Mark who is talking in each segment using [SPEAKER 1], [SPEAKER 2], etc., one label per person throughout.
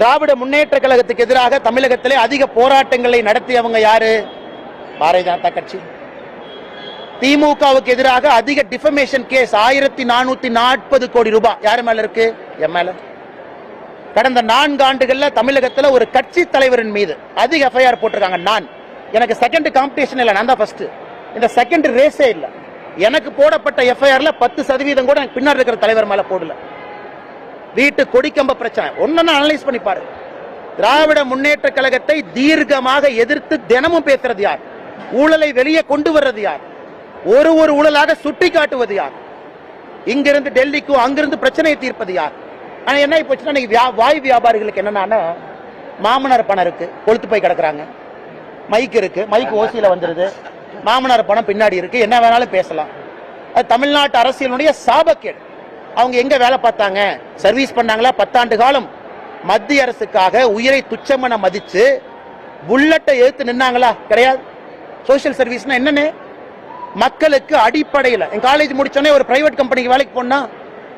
[SPEAKER 1] திராவிட முன்னேற்ற கழகத்துக்கு எதிராக தமிழகத்திலே அதிக போராட்டங்களை நடத்தியவங்க யாரு? பாரதிய ஜனதா கட்சி. திமுகவுக்கு எதிராக அதிக டிஃபமேஷன் கேஸ் ஆயிரத்தி நானூத்தி நாற்பது கோடி ரூபாய். யாரு மேல இருக்கு? என் மேல. கடந்த நான்கு ஆண்டுகள்ல தமிழகத்துல ஒரு கட்சி தலைவரின் மீது அதிக எஃப்ஐஆர் போட்டிருக்காங்க. நான். எனக்கு செகண்ட் காம்படிஷன் இல்ல. நான் தான் ஃபர்ஸ்ட் இந்த செகண்ட் ரேஸே இல்ல. எனக்கு போடப்பட்ட எஃப்ஐஆர்ல பத்து சதவீதம் கூட எனக்கு பின்னாடி இருக்கிற தலைவர் மேல போடல. வீட்டு கொடிக்கம்ப பிரச்சனை. ஒன்னு அனலைஸ் பண்ணி பாரு. திராவிட முன்னேற்ற கழகத்தை தீர்க்கமாக எதிர்த்து தினமும் பேசுறது யார்? ஊழலை வெளியே கொண்டு வர்றது யார்? ஒரு ஒரு ஊழலாக சுட்டி காட்டுவது யார்? இங்கிருந்து டெல்லிக்கும் அங்கிருந்து பிரச்சனையை தீர்ப்பது யார்? ஆனா என்ன போச்சுன்னா வியா- வாய் வியாபாரிகளுக்கு என்னன்னா மாமனார் பணம் இருக்கு. கொளுத்து போய் கிடக்குறாங்க. மைக் இருக்கு. மைக் ஓசியில வந்துருது. மாமனார் பணம் பின்னாடி இருக்கு. என்ன வேணாலும் பேசலாம். அது தமிழ்நாட்டு அரசியலுடைய சாபக்கேடு. அவங்க எங்க வேலை பார்த்தாங்க? சர்வீஸ் பண்ணாங்களா? பத்தாண்டு காலம். மத்திய அரசுக்காக உயிரை துச்சமென மதிச்சு புல்லட்டை எடுத்து நின்னாங்களா? கிடையாது. சோஷியல் சர்வீஸ்னா என்னன்னு? மக்களுக்கு அடிப்படையில். என் காலேஜ் முடிச்சோடனே ஒரு பிரைவேட் கம்பெனிக்கு வேலைக்கு போனா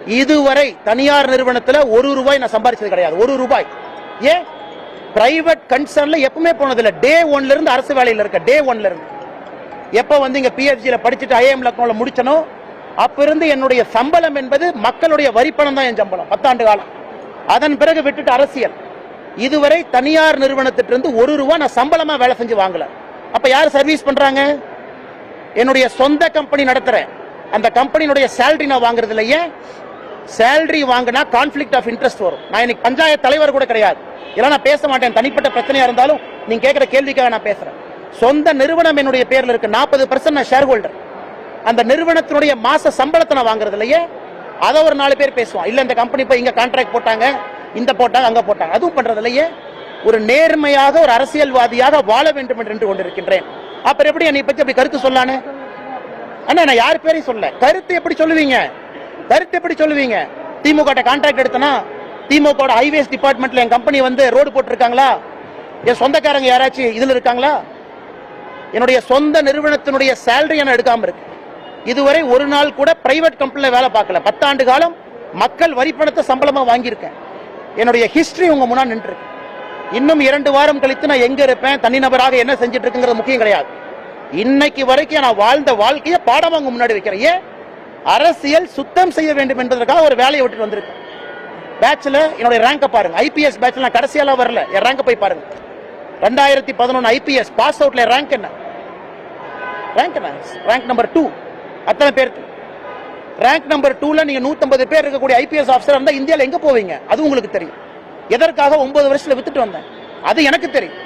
[SPEAKER 1] இதுவரை தனியார் நிறுவனத்தில் ஒரு ரூபாய் நான் சம்பாதிச்சது கிடையாது. ஒரு ரூபாய். ஏன்? பிரைவேட் கன்சர்ன்ல எப்பவுமே போனதில்ல. டே ஒன்ல இருந்து அரசு வேலையில் இருக்க. டே ஒன்ல இருந்து. எப்போ வந்து இங்கே பிஹெச்டில படிச்சுட்டு ஐஎம் லக்னோல முடிச்சனோ அப்பிருந்து என்னுடைய சம்பளம் என்பது மக்களுடைய வரிப்பணம் தான் என் சம்பளம் பத்தாண்டு காலம். அதன் பிறகு விட்டுட்டு அரசியல். இதுவரை தனியார் நிறுவனத்திட்டிருந்து ஒரு ரூபா நான் சம்பளமா வேலை செஞ்சு வாங்கல. அப்ப யார் சர்வீஸ் பண்றாங்க? என்னுடைய சொந்த கம்பெனி நடத்துறேன். அந்த கம்பெனியுடைய சேலரி நான் வாங்குறது இல்லையே. சேலரி வாங்கினா கான்ஃபிளிக்ட் ஆஃப் இன்ட்ரெஸ்ட் வரும். நான் இன்னைக்கு பஞ்சாயத்து தலைவர் கூட கிடையாது. இதெல்லாம் நான் பேச மாட்டேன். தனிப்பட்ட பிரச்சனையா இருந்தாலும் நீங்க கேட்கிற கேள்விக்காக நான் பேசுறேன். சொந்த நிறுவனம் என்னுடைய பேர்ல இருக்கு. நாற்பது பர்சன்ட் நான் ஷேர் ஹோல்டர் அந்த நிறுவனத்தினுடைய மாச சம்பளத்தை நான் வாங்குறது இல்லையே? அதை ஒரு நாலு பேர் பேசுவான். இல்லை இந்த கம்பெனி போய் இங்கே கான்ட்ராக்ட் போட்டாங்க. இந்த போட்டாங்க அங்கே போட்டாங்க. அதுவும் பண்ணுறது இல்லையே? ஒரு நேர்மையாக ஒரு அரசியல்வாதியாக வாழ வேண்டும் என்று கொண்டிருக்கின்றேன். அப்புறம் எப்படி என்னை பற்றி அப்படி கருத்து சொல்லானு? அண்ணா நான் யார் பேரையும் சொல்ல கருத்து எப்படி சொல்லுவீங்க? கருத்து எப்படி சொல்லுவீங்க? திமுக கான்ட்ராக்ட் எடுத்தனா திமுக ஹைவேஸ் டிபார்ட்மெண்ட்ல என் கம்பெனி வந்து ரோடு போட்டிருக்காங்களா? என் சொந்தக்காரங்க யாராச்சும் இதுல இருக்காங்களா? என்னுடைய சொந்த நிறுவனத்தினுடைய சேலரி நான் எடுக்காம இருக்கு. இதுவரை ஒரு நாள் கூட பிரைவேட் கம்பெனியில் வேலை பார்க்கல. பத்தாண்டு காலம் மக்கள் வரி பணத்தை சம்பளமாக வாங்கியிருக்கேன். என்னுடைய ஹிஸ்டரி உங்க முன்னாடி நின்றுருக்கு. இன்னும் இரண்டு வாரம் கழித்து நான் எங்க இருப்பேன்? தனிநபராக என்ன செஞ்சுட்டு இருக்குங்கிறது முக்கியம் கிடையாது. இன்னைக்கு வரைக்கும் நான் வாழ்ந்த வாழ்க்கையை பாடமாக உங்க முன்னாடி வைக்கிறேன். ஏன்? அரசியல் சுத்தம் செய்ய வேண்டும் என்பதற்காக ஒரு வேலையை விட்டுட்டு வந்திருக்கேன். பேட்ச்ல என்னுடைய ரேங்கை பாருங்க. ஐபிஎஸ் பேட்ச்ல நான் கடைசியெல்லாம் வரல. என் ரேங்கை போய் பாருங்க. ரெண்டாயிரத்தி பதினொன்று ஐபிஎஸ் பாஸ் அவுட்ல ரேங்க் என்ன? ரேங்க் என்ன? ரேங்க் நம்பர் டூ அத்தனை பேருக்கு. ரேங்க் நம்பர் டூல நீங்க 150 பேர் இருக்கக்கூடிய ஐபிஎஸ் ஆஃபீஸர் இருந்தா இந்தியாவில் எங்க போவீங்க? அது உங்களுக்கு தெரியும். எதற்காக ஒன்பது வருஷத்துல வித்துட்டு வந்தேன்? அது எனக்கு தெரியும்.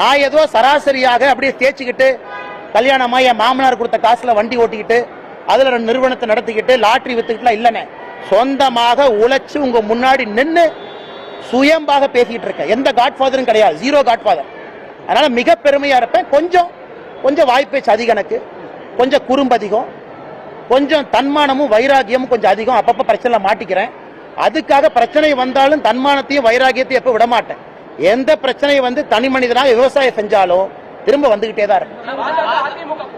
[SPEAKER 1] நான் ஏதோ சராசரியாக அப்படியே தேய்ச்சிக்கிட்டு கல்யாணமாக என் மாமனார் கொடுத்த காசுல வண்டி ஓட்டிக்கிட்டு அதுல ரெண்டு நிறுவனத்தை நடத்திக்கிட்டு லாட்ரி வித்துக்கிட்டுலாம் இல்லைனே சொந்தமாக உழைச்சு உங்க முன்னாடி நின்று சுயம்பாக பேசிக்கிட்டு இருக்கேன். எந்த காட்ஃபாதரும் கிடையாது. ஜீரோ காட்ஃபாதர் அதனால மிக பெருமையா இருப்பேன். கொஞ்சம் கொஞ்சம் வாய்ப்பேச்சு அதிக எனக்கு. கொஞ்சம் குறும்பு அதிகம் கொஞ்சம் தன்மானமும் வைராகியமும் கொஞ்சம் அதிகம் அப்பப்ப பிரச்சனை மாட்டிக்கிறேன் அதுக்காக பிரச்சனை வந்தாலும் தன்மானத்தையும் வைராகியத்தையும் எப்ப விட மாட்டேன் எந்த பிரச்சனையை வந்து தனி மனிதனாக விவசாயம் செஞ்சாலும் திரும்ப வந்துகிட்டே தான் இருக்கும்